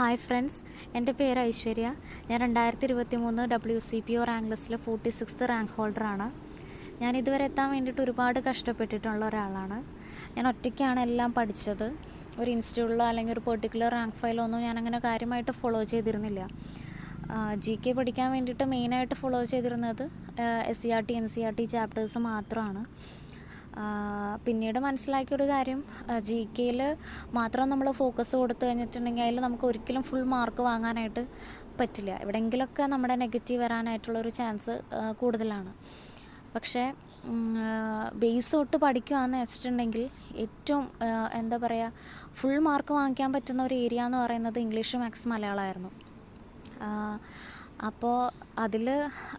Hi friends എന്റെ പേര് ഐശ്വര്യ. ഞാൻ രണ്ടായിരത്തി ഇരുപത്തി മൂന്ന് W C P O rank ലിസ്റ്റിൽ ഫോർട്ടി സിക്സ്ത് റാങ്ക് ഹോൾഡറാണ് ഞാൻ ഇതുവരെ എത്താൻ വേണ്ടിയിട്ട് ഒരുപാട് കഷ്ടപ്പെട്ടിട്ടുള്ള ഒരാളാണ്. ഞാൻ ഒറ്റയ്ക്കാണ് എല്ലാം പഠിച്ചത്. ഒരു ഇൻസ്റ്റിറ്റ്യൂട്ടിലോ അല്ലെങ്കിൽ ഒരു പെർട്ടിക്കുലർ റാങ്ക് ഫയലോ ഒന്നും ഞാൻ അങ്ങനെ കാര്യമായിട്ട് ഫോളോ ചെയ്തിരുന്നില്ല. ജി കെ പഠിക്കാൻ വേണ്ടിയിട്ട് മെയിനായിട്ട് ഫോളോ ചെയ്തിരുന്നത് S C R T N C R T chapters മാത്രമാണ്. പിന്നീട് മനസ്സിലാക്കിയൊരു കാര്യം ജി കെയിൽ മാത്രം നമ്മൾ ഫോക്കസ് കൊടുത്തു കഴിഞ്ഞിട്ടുണ്ടെങ്കിൽ അതിൽ നമുക്ക് ഒരിക്കലും ഫുൾ മാർക്ക് വാങ്ങാനായിട്ട് പറ്റില്ല. എവിടെയെങ്കിലുമൊക്കെ നമ്മുടെ നെഗറ്റീവ് വരാനായിട്ടുള്ളൊരു ചാൻസ് കൂടുതലാണ്. പക്ഷേ ബേസ് തൊട്ട് പഠിക്കുകയെന്ന് വെച്ചിട്ടുണ്ടെങ്കിൽ ഏറ്റവും എന്താ പറയുക ഫുൾ മാർക്ക് വാങ്ങിക്കാൻ പറ്റുന്ന ഒരു ഏരിയ എന്ന് പറയുന്നത് ഇംഗ്ലീഷ് മാത്സ് മലയാളമായിരുന്നു. അപ്പോൾ അതിൽ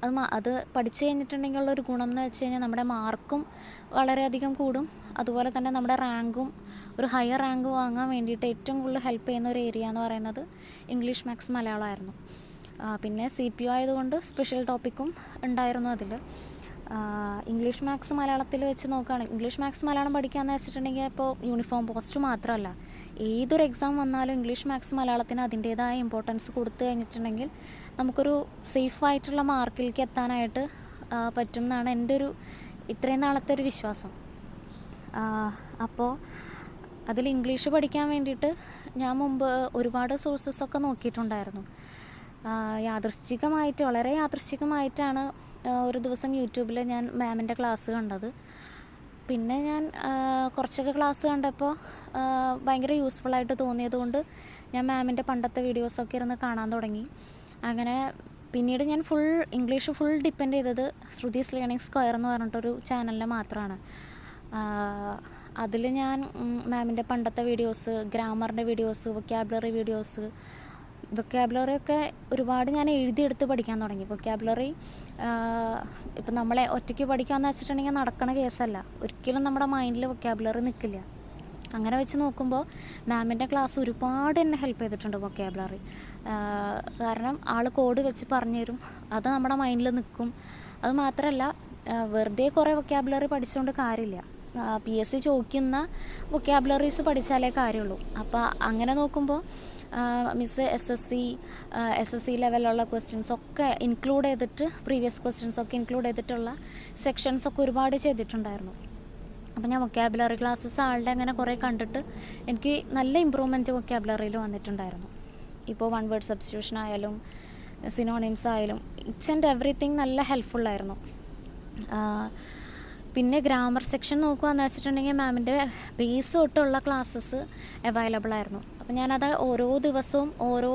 അത് അത് പഠിച്ചു കഴിഞ്ഞിട്ടുണ്ടെങ്കിൽ ഉള്ളൊരു ഗുണം എന്ന് വെച്ച് കഴിഞ്ഞാൽ നമ്മുടെ മാർക്കും വളരെയധികം കൂടും. അതുപോലെ തന്നെ നമ്മുടെ റാങ്കും ഒരു ഹയർ റാങ്ക് വാങ്ങാൻ വേണ്ടിയിട്ട് ഏറ്റവും കൂടുതൽ ഹെൽപ്പ് ചെയ്യുന്ന ഒരു ഏരിയ എന്ന് പറയുന്നത് ഇംഗ്ലീഷ് മാത്സ് മലയാളമായിരുന്നു. പിന്നെ സി പി ഒ ആയതുകൊണ്ട് സ്പെഷ്യൽ ടോപ്പിക്കും ഉണ്ടായിരുന്നു അതിൽ ഇംഗ്ലീഷ് മാത്സ് മലയാളത്തിൽ വെച്ച് നോക്കുകയാണെങ്കിൽ ഇംഗ്ലീഷ് മാത്സ് മലയാളം പഠിക്കാമെന്ന് വെച്ചിട്ടുണ്ടെങ്കിൽ ഇപ്പോൾ യൂണിഫോം പോസ്റ്റ് മാത്രമല്ല ഏതൊരു എക്സാം വന്നാലും ഇംഗ്ലീഷ് മാത്സ് മലയാളത്തിന് അതിന്റേതായ ഇമ്പോർട്ടൻസ് കൊടുത്തു കഴിഞ്ഞിട്ടുണ്ടെങ്കിൽ നമുക്കൊരു സേഫായിട്ടുള്ള മാർക്കിലേക്ക് എത്താനായിട്ട് പറ്റും എന്നാണ് എന്റെ ഒരു ഇത്രയും നാളത്തെ ഒരു വിശ്വാസം. അപ്പോൾ അതിൽ ഇംഗ്ലീഷ് പഠിക്കാൻ വേണ്ടിയിട്ട് ഞാൻ മുമ്പ് ഒരുപാട് സോഴ്സസൊക്കെ നോക്കിയിട്ടുണ്ടായിരുന്നു. യാദൃശ്ചികമായിട്ട് വളരെ യാദൃശ്ചികമായിട്ടാണ് ഒരു ദിവസം യൂട്യൂബിൽ ഞാൻ മാമിന്റെ ക്ലാസ് കണ്ടത്. പിന്നെ ഞാൻ കുറച്ചൊക്കെ ക്ലാസ് കണ്ടപ്പോൾ ഭയങ്കര യൂസ്ഫുള്ളായിട്ട് തോന്നിയതുകൊണ്ട് തോന്നിയത് ഞാൻ മാമിന്റെ പണ്ടത്തെ വീഡിയോസൊക്കെ ഇരുന്ന് കാണാൻ തുടങ്ങി. അങ്ങനെ പിന്നീട് ഞാൻ ഫുൾ ഇംഗ്ലീഷ് ഫുൾ ഡിപ്പെൻഡ് ചെയ്തത് ശ്രുതീസ് ലേണിംഗ് സ്ക്വയർ എന്ന് പറഞ്ഞിട്ടൊരു ചാനലിൽ മാത്രമാണ് അതിൽ ഞാൻ മാമിന്റെ പണ്ടത്തെ വീഡിയോസ് ഗ്രാമറിന്റെ വീഡിയോസ് വൊക്കാബുലറി വീഡിയോസ് വൊക്കാബുലറി ഒക്കെ ഒരുപാട് ഞാൻ എഴുതിയെടുത്ത് പഠിക്കാൻ തുടങ്ങി. വൊക്കാബുലറി ഇപ്പം നമ്മളെ ഒറ്റയ്ക്ക് പഠിക്കാമെന്ന് വെച്ചിട്ടുണ്ടെങ്കിൽ നടക്കണ കേസല്ല ഒരിക്കലും നമ്മുടെ മൈൻഡിൽ വൊക്കാബുലറി നിൽക്കില്ല അങ്ങനെ വെച്ച് നോക്കുമ്പോൾ മാമിന്റെ ക്ലാസ് ഒരുപാട് എന്നെ ഹെൽപ്പ് ചെയ്തിട്ടുണ്ട് വൊക്കാബുലറി കാരണം ആൾ കോഡ് വെച്ച് പറഞ്ഞു തരും. അത് നമ്മുടെ മൈൻഡിൽ നിൽക്കും അത് മാത്രമല്ല വെറുതെ കുറേ വൊക്കാബുലറി പഠിച്ചുകൊണ്ട് കാര്യമില്ല. പി എസ് സി ചോദിക്കുന്ന വൊക്കാബുലറീസ് പഠിച്ചാലേ കാര്യമുള്ളൂ. അപ്പോൾ അങ്ങനെ നോക്കുമ്പോൾ miss S S C S S C ലെവലിലുള്ള ക്വസ്റ്റ്യൻസ് ഒക്കെ ഇൻക്ലൂഡ് ചെയ്തിട്ട് പ്രീവിയസ് ക്വസ്റ്റ്യൻസ് ഒക്കെ ഇൻക്ലൂഡ് ചെയ്തിട്ടുള്ള സെക്ഷൻസ് ഒക്കെ ഒരുപാട് ചെയ്തിട്ടുണ്ടായിരുന്നു. അപ്പോൾ ഞാൻ വൊക്കാബുലറി ക്ലാസ്സസ് ആളുടെ അങ്ങനെ കുറേ കണ്ടിട്ട് എനിക്ക് നല്ല ഇമ്പ്രൂവ്മെന്റ് വൊക്കാബുലറിയിൽ വന്നിട്ടുണ്ടായിരുന്നു. ഇപ്പോൾ വൺ വേർഡ് സബ്സ്റ്റിറ്റ്യൂഷൻ ആയാലും സിനോണിംസ് ആയാലും ഇറ്റ്സ് ആൻഡ് എവറിത്തിങ് നല്ല ഹെൽപ്ഫുള്ളായിരുന്നു പിന്നെ ഗ്രാമർ സെക്ഷൻ നോക്കുകയെന്ന് വെച്ചിട്ടുണ്ടെങ്കിൽ മാമിന്റെ ബേസ് തൊട്ടുള്ള ക്ലാസ്സസ് അവൈലബിൾ ആയിരുന്നു. അപ്പം ഞാനത് ഓരോ ദിവസവും ഓരോ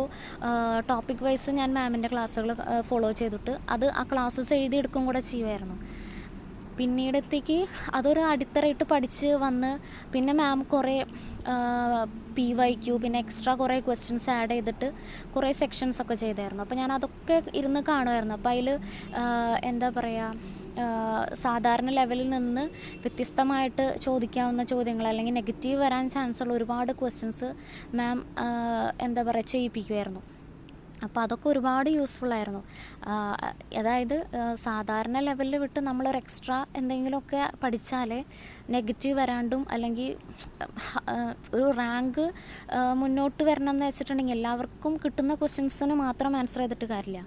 ടോപ്പിക് വൈസ് ഞാൻ മാമിന്റെ ക്ലാസ്സുകൾ ഫോളോ ചെയ്തിട്ട് അത് ആ ക്ലാസ്സസ് എഴുതിയെടുക്കും കൂടെ ചെയ്യുമായിരുന്നു പിന്നീടത്തേക്ക് അതൊരു അടിത്തറയിട്ട് പഠിച്ച് വന്ന് പിന്നെ മാം കുറേ പി വൈ ക്യു പിന്നെ എക്സ്ട്രാ കുറേ ക്വസ്റ്റ്യൻസ് ആഡ് ചെയ്തിട്ട് കുറേ സെക്ഷൻസ് ഒക്കെ ചെയ്തായിരുന്നു. അപ്പോൾ ഞാൻ അതൊക്കെ ഇരുന്ന് കാണുമായിരുന്നു. അപ്പോൾ അതിൽ എന്താ പറയുക സാധാരണ ലെവലിൽ നിന്ന് വ്യത്യസ്തമായിട്ട് ചോദിക്കാവുന്ന ചോദ്യങ്ങൾ അല്ലെങ്കിൽ നെഗറ്റീവ് വരാൻ ചാൻസ് ഉള്ള ഒരുപാട് ക്വസ്റ്റ്യൻസ് മാം എന്താ പറയുക ചെയ്യിപ്പിക്കുമായിരുന്നു. അപ്പോൾ അതൊക്കെ ഒരുപാട് യൂസ്ഫുൾ ആയിരുന്നു. അതായത് സാധാരണ ലെവലിൽ വിട്ട് നമ്മളൊരു എക്സ്ട്രാ എന്തെങ്കിലുമൊക്കെ പഠിച്ചാൽ നെഗറ്റീവ് വരാണ്ടും അല്ലെങ്കിൽ ഒരു റാങ്ക് മുന്നോട്ട് വരണം എന്ന് വെച്ചിട്ടുണ്ടെങ്കിൽ എല്ലാവർക്കും കിട്ടുന്ന ക്വസ്റ്റ്യൻസിന് മാത്രം ആൻസർ ചെയ്തിട്ട് കാര്യമില്ല.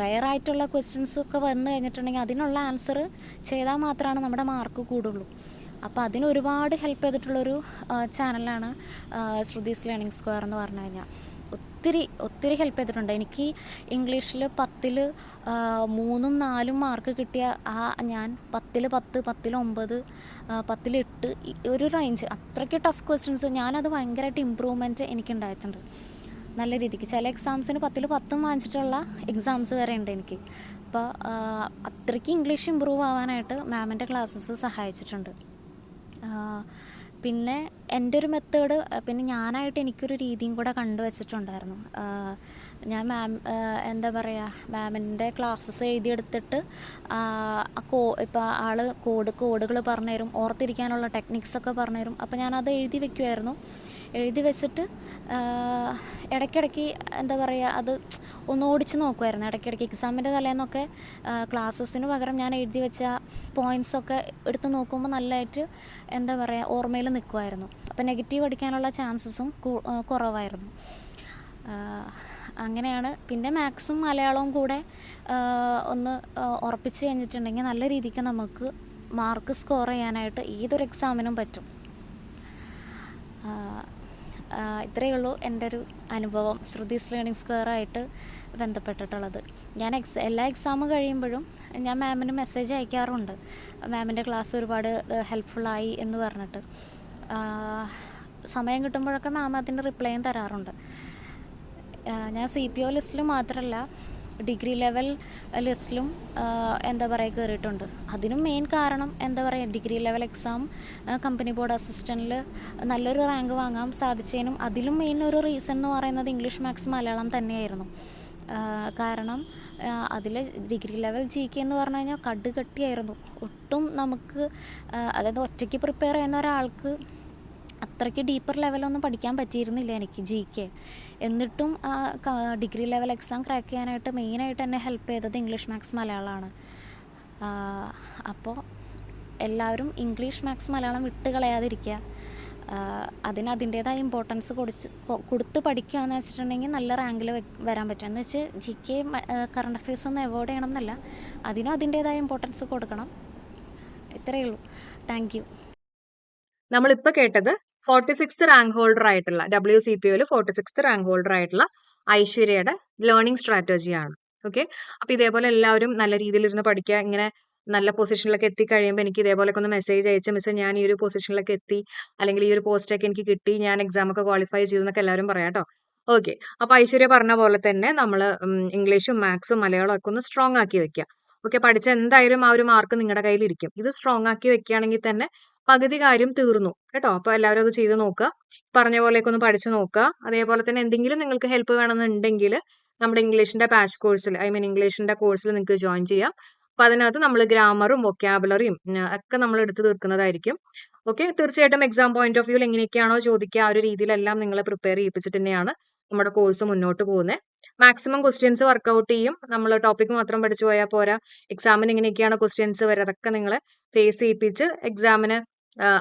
റയർ ആയിട്ടുള്ള ക്വസ്റ്റ്യൻസൊക്കെ വന്നു കഴിഞ്ഞിട്ടുണ്ടെങ്കിൽ അതിനുള്ള ആൻസർ ചെയ്താൽ മാത്രമാണ് നമ്മുടെ മാർക്ക് കൂടുള്ളൂ. അപ്പോൾ അതിന് ഒരുപാട് ഹെൽപ്പ് ചെയ്തിട്ടുള്ളൊരു ചാനലാണ് ശ്രുതീസ് ലേണിംഗ് സ്ക്വയർ എന്ന് പറഞ്ഞു കഴിഞ്ഞാൽ. ഒത്തിരി ഒത്തിരി ഹെൽപ്പ് ചെയ്തിട്ടുണ്ട്. എനിക്ക് ഇംഗ്ലീഷിൽ പത്തിൽ മൂന്നും നാലും മാർക്ക് കിട്ടിയ ആ ഞാൻ പത്തിൽ പത്ത് പത്തിൽ ഒമ്പത് പത്തിൽ എട്ട് ഒരു റേഞ്ച് അത്രയ്ക്ക് ടഫ് ക്വസ്റ്റ്യൻസ് ഞാനത് ഭയങ്കരമായിട്ട് ഇമ്പ്രൂവ്മെന്റ് എനിക്ക് ഉണ്ടായിട്ടുണ്ട്. നല്ല രീതിക്ക്. ചില എക്സാംസിന് പത്തിൽ പത്തും വാങ്ങിച്ചിട്ടുള്ള എക്സാംസ് വരെ ഉണ്ട് എനിക്ക്. അപ്പോൾ അത്രയ്ക്ക് ഇംഗ്ലീഷ് ഇമ്പ്രൂവ് ആവാനായിട്ട് മാമിന്റെ ക്ലാസ്സസ് സഹായിച്ചിട്ടുണ്ട്. പിന്നെ എന്റെ ഒരു മെത്തേഡ് പിന്നെ ഞാനായിട്ട് എനിക്കൊരു രീതിയും കൂടെ കണ്ടുവച്ചിട്ടുണ്ടായിരുന്നു ഞാൻ മാം എന്താ പറയുക മാമിന്റെ ക്ലാസ്സസ് എഴുതിയെടുത്തിട്ട് കോ ഇപ്പോൾ ആൾ കോഡ് കോഡുകൾ പറഞ്ഞുതരും ഓർത്തിരിക്കാനുള്ള ടെക്നിക്സൊക്കെ പറഞ്ഞുതരും. അപ്പോൾ ഞാനത് എഴുതി വെക്കുമായിരുന്നു എഴുതി വെച്ചിട്ട് ഇടയ്ക്കിടയ്ക്ക് എന്താ പറയുക അത് ഒന്ന് ഓടിച്ച് നോക്കുമായിരുന്നു ഇടയ്ക്കിടയ്ക്ക് എക്സാമിന്റെ തലേന്നൊക്കെ ക്ലാസ്സസിന് പകരം ഞാൻ എഴുതി വെച്ച പോയിന്റ്സൊക്കെ എടുത്ത് നോക്കുമ്പോൾ നല്ലതായിട്ട് എന്താ പറയുക ഓർമ്മയിൽ നിൽക്കുമായിരുന്നു അപ്പോൾ നെഗറ്റീവ് അടിക്കാനുള്ള ചാൻസസും കുറവായിരുന്നു. അങ്ങനെയാണ്. പിന്നെ മാത്സും മലയാളവും കൂടെ ഒന്ന് ഉറപ്പിച്ച് കഴിഞ്ഞിട്ടുണ്ടെങ്കിൽ നല്ല രീതിക്ക് നമുക്ക് മാർക്ക് സ്കോർ ചെയ്യാനായിട്ട് ഏതൊരു എക്സാമിനും പറ്റും. ഇത്രയേ ഉള്ളൂ എന്റെ ഒരു അനുഭവം ശ്രുതിസ് ലേണിംഗ് സ്ക്വയറായിട്ട് ബന്ധപ്പെട്ടിട്ടുള്ളത്. ഞാൻ എക്സ് എല്ലാ എക്സാമും കഴിയുമ്പോഴും ഞാൻ മാമിന് മെസ്സേജ് അയക്കാറുണ്ട്. മാമിന്റെ ക്ലാസ് ഒരുപാട് ഹെൽപ്ഫുള്ളായി എന്ന് പറഞ്ഞിട്ട്. സമയം കിട്ടുമ്പോഴൊക്കെ മാം അതിന്റെ റിപ്ലൈയും തരാറുണ്ട്. ഞാൻ സി പി ഒ ലിസ്റ്റിൽ മാത്രമല്ല ഡിഗ്രി ലെവൽ ലിസ്റ്റിലും എന്താ പറയുക കയറിയിട്ടുണ്ട് അതിനും മെയിൻ കാരണം എന്താ പറയുക degree level exam company board അസിസ്റ്റന്റിൽ നല്ലൊരു റാങ്ക് വാങ്ങാൻ സാധിച്ചതിനും അതിലും മെയിൻ ഒരു റീസൺ എന്ന് പറയുന്നത് ഇംഗ്ലീഷ് മാത്സ് മലയാളം തന്നെയായിരുന്നു. കാരണം അതിൽ ഡിഗ്രി ലെവൽ ജി കെ എന്ന് പറഞ്ഞു കഴിഞ്ഞാൽ കടുകട്ടിയായിരുന്നു. ഒട്ടും നമുക്ക് അതായത് ഒറ്റയ്ക്ക് പ്രിപ്പയർ ചെയ്യുന്ന ഒരാൾക്ക് അത്രയ്ക്ക് ഡീപ്പർ ലെവലൊന്നും പഠിക്കാൻ പറ്റിയിരുന്നില്ല എനിക്ക് ജി കെ എന്നിട്ടും ആ ഡിഗ്രി ലെവൽ എക്സാം ക്രാക്ക് ചെയ്യാനായിട്ട് മെയിനായിട്ട് എന്നെ ഹെൽപ്പ് ചെയ്തത് ഇംഗ്ലീഷ് മാത്സ് മലയാളമാണ്. അപ്പോൾ എല്ലാവരും ഇംഗ്ലീഷ് മാത്സ് മലയാളം വിട്ട് കളയാതിരിക്കുക അതിന് അതിന്റേതായ ഇമ്പോർട്ടൻസ് കൊടുത്ത് കൊടുത്ത് പഠിക്കുകയെന്ന് വെച്ചിട്ടുണ്ടെങ്കിൽ നല്ല റാങ്കിൽ വരാൻ പറ്റും. എന്ന് വെച്ച് ജി കെ കറണ്ട് അഫയേഴ്സ് ഒന്നും അവോയ്ഡ് ചെയ്യണം എന്നല്ല. അതിനും അതിന്റേതായ ഇമ്പോർട്ടൻസ് കൊടുക്കണം. ഇത്രയേ ഉള്ളൂ. താങ്ക് യു നമ്മളിപ്പോൾ കേട്ടത് ഫോർട്ടി സിക്സ് റാങ്ക് ഹോൾഡർ ആയിട്ടുള്ള ഡബ്ല്യു സി പി ഒയിൽ ഫോർട്ടി സിക്സ് റാങ്ക് ഹോൾഡർ ആയിട്ടുള്ള ഐശ്വര്യയുടെ ലേണിംഗ് സ്ട്രാറ്റജിയാണ് ഓക്കെ അപ്പൊ ഇതേപോലെ എല്ലാവരും നല്ല രീതിയിൽ ഇരുന്ന് പഠിക്കുക ഇങ്ങനെ നല്ല പൊസിഷനിലൊക്കെ എത്തി കഴിയുമ്പോൾ എനിക്ക് ഇതേപോലൊക്കെ ഒന്ന് മെസ്സേജ് അയച്ച് മിസ് ഞാൻ ഈ ഒരു പൊസിഷനിലൊക്കെ എത്തി അല്ലെങ്കിൽ ഈ ഒരു പോസ്റ്റൊക്കെ എനിക്ക് കിട്ടി ഞാൻ എക്സാം ഒക്കെ ക്വാളിഫൈ ചെയ്തു എന്നൊക്കെ എല്ലാവരും പറയാം കേട്ടോ. ഓക്കെ അപ്പൊ ഐശ്വര്യ പറഞ്ഞ പോലെ തന്നെ നമ്മൾ ഇംഗ്ലീഷും മാത്സും മലയാളം ഒക്കെ ഒന്ന് സ്ട്രോങ് ആക്കി വെക്കുക. ഓക്കെ പഠിച്ച എന്തായാലും ആ ഒരു മാർക്ക് നിങ്ങളുടെ കയ്യിലിരിക്കും ഇത് സ്ട്രോങ് ആക്കി വെക്കുകയാണെങ്കിൽ തന്നെ പകുതി കാര്യം തീർന്നു. കേട്ടോ? അപ്പോൾ എല്ലാവരും അത് ചെയ്ത് നോക്കുക. പറഞ്ഞ പോലെയൊക്കെ ഒന്ന് പഠിച്ചു നോക്കുക. അതേപോലെ തന്നെ എന്തെങ്കിലും നിങ്ങൾക്ക് ഹെൽപ്പ് വേണമെന്നുണ്ടെങ്കിൽ നമ്മുടെ ഇംഗ്ലീഷിന്റെ പാച്ച് കോഴ്സിൽ ഐ മീൻ ഇംഗ്ലീഷിന്റെ കോഴ്സിൽ നിങ്ങൾക്ക് ജോയിൻ ചെയ്യാം. അപ്പൊ അതിനകത്ത് നമ്മൾ ഗ്രാമറും വൊക്കാബുലറിയും ഒക്കെ നമ്മൾ എടുത്തു തീർക്കുന്നതായിരിക്കും. ഓക്കെ തീർച്ചയായിട്ടും എക്സാം പോയിന്റ് ഓഫ് വ്യൂവിൽ എങ്ങനെയൊക്കെയാണോ ചോദിക്കുക ആ ഒരു രീതിയിലെല്ലാം നിങ്ങളെ പ്രിപ്പയർ ചെയ്യിപ്പിച്ചിട്ട് തന്നെയാണ് നമ്മുടെ കോഴ്സ് മുന്നോട്ട് പോകുന്നത് മാക്സിമം ക്വസ്റ്റ്യൻസ് വർക്കൗട്ട് ചെയ്യും. നമ്മൾ ടോപ്പിക് മാത്രം പഠിച്ചു പോയാൽ പോരാ. എക്സാമിന് ഇങ്ങനെയൊക്കെയാണ് ക്വസ്റ്റ്യൻസ് വരെ. അതൊക്കെ നിങ്ങളെ ഫേസ് ചെയ്യിപ്പിച്ച് എക്സാമിന്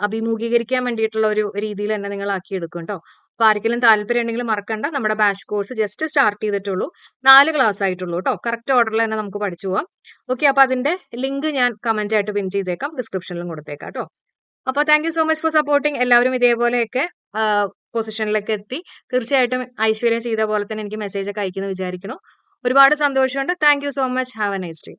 അഭിമുഖീകരിക്കാൻ വേണ്ടിയിട്ടുള്ള ഒരു രീതിയിൽ തന്നെ നിങ്ങൾ ആക്കിയെടുക്കും കേട്ടോ അപ്പൊ ആർക്കെങ്കിലും താല്പര്യം ഉണ്ടെങ്കിൽ മറക്കണ്ട. നമ്മുടെ ബാച്ച് കോഴ്സ് ജസ്റ്റ് സ്റ്റാർട്ട് ചെയ്തിട്ടുള്ളൂ. നാല് ക്ലാസ് ആയിട്ടുള്ളൂ കേട്ടോ കറക്റ്റ് ഓർഡറിൽ തന്നെ നമുക്ക് പഠിച്ചു പോവാം. ഓക്കെ അപ്പൊ അതിന്റെ ലിങ്ക് ഞാൻ കമന്റ് ആയിട്ട് പിൻ ചെയ്തേക്കാം. ഡിസ്ക്രിപ്ഷനിലും കൊടുത്തേക്കാം കേട്ടോ അപ്പൊ thank so much for supporting എല്ലാവരും ഇതേപോലെയൊക്കെ പൊസിഷനിലേക്ക് എത്തി. തീർച്ചയായിട്ടും ഐശ്വര്യം ചെയ്ത പോലെ തന്നെ എനിക്ക് മെസ്സേജ് ഒക്കെ അയക്കുന്നു വിചാരിക്കുന്നു. ഒരുപാട് സന്തോഷമുണ്ട്. Thank so much have a nice day